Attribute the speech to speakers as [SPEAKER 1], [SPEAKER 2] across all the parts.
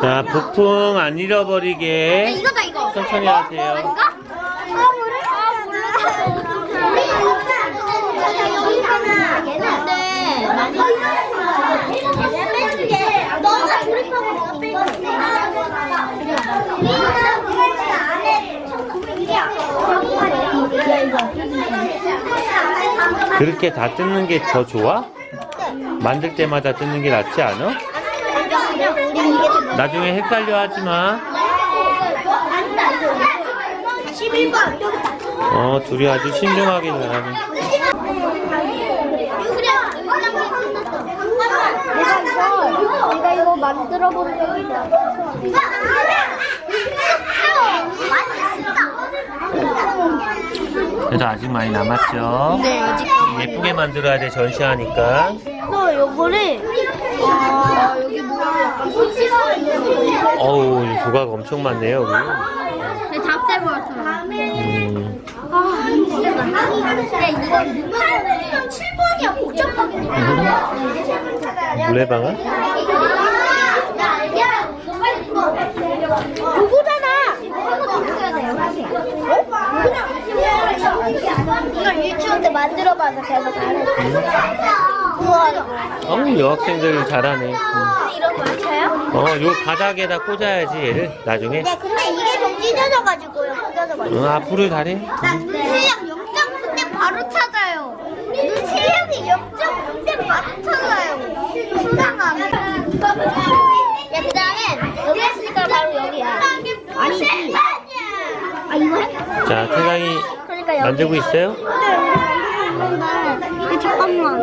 [SPEAKER 1] 자, 부풍 안 잃어버리게
[SPEAKER 2] 이거다 이거.
[SPEAKER 1] 천천히 하세요.
[SPEAKER 2] 아닌가? 아. 아 몰라. 얘는 많이. 너가 조립하고 너가 빼고.
[SPEAKER 1] 그렇게 다 뜯는 게 더 좋아? 만들 때마다 뜯는 게 낫지 않아? 나중에 헷갈려 하지 마.
[SPEAKER 2] 11번 여기 딱.
[SPEAKER 1] 어, 둘이 아주 신중하게 잘하네.
[SPEAKER 2] 내가 이거 만들어 본 적이 있어.
[SPEAKER 1] 그래도 아직 많이 남았죠?
[SPEAKER 2] 네 아직.
[SPEAKER 1] 예쁘게 만들어야 돼, 전시하니까.
[SPEAKER 2] 또 요거를 아 여기 뭐가 약간
[SPEAKER 1] 어우, 이 조각 엄청 많네요, 여기.
[SPEAKER 2] 네, 잡대 버렸어요.
[SPEAKER 1] 음,
[SPEAKER 2] 아, 근데 이거 7번이야 복잡하게.
[SPEAKER 1] 물레방아?
[SPEAKER 2] 요거잖아. 이걸 유치원 때 만들어봐서 제가 잘했어. 우와.
[SPEAKER 1] 어우, 여학생들 잘하네. 음.
[SPEAKER 2] 이런 거 맞아요?
[SPEAKER 1] 어, 요 바닥에다 꽂아야지, 얘를, 나중에.
[SPEAKER 2] 네, 근데 이게 좀 찢어져가지고요. 찢어져 가지고.
[SPEAKER 1] 응, 앞으로 잘해.
[SPEAKER 2] 눈 실력 0.9대 바로 찾아요. 눈 실력이 0.9대 바로 찾아요. 수상함. 야, 그 다음에 여기 했으니까 바로 여기야. 아니지. 아, 이거 해?
[SPEAKER 1] 자, 태강이 만들고 있어요?
[SPEAKER 2] 근데 잠깐만.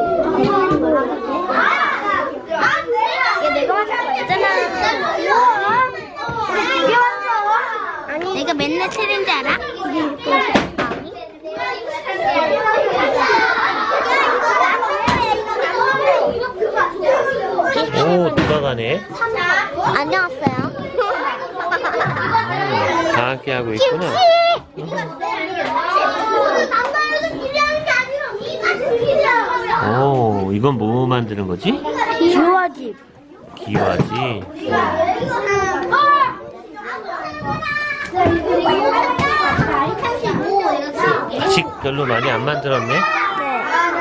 [SPEAKER 2] 얘 내가 만든 거였잖아. 아니. 내가 맨날 틀린지 알아?
[SPEAKER 1] 오, 누가 가네?
[SPEAKER 2] 안녕하세요.
[SPEAKER 1] 다 함께 하고 있구나. 오, 이건 뭐 만드는 거지?
[SPEAKER 2] 기와집.
[SPEAKER 1] 기와지. 아직 별로 많이 안 만들었네.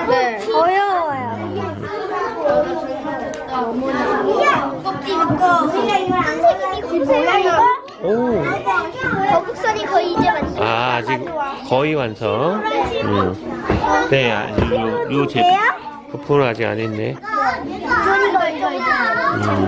[SPEAKER 2] 네. 어려워요.
[SPEAKER 1] 오,
[SPEAKER 2] 거북선이 거의 이제 완성.
[SPEAKER 1] 아, 아직 거의 완성. 음. 네, 아, 요, 요 제, 부품을 아직 안 했네.
[SPEAKER 2] 손이 거의 이제.
[SPEAKER 1] 음.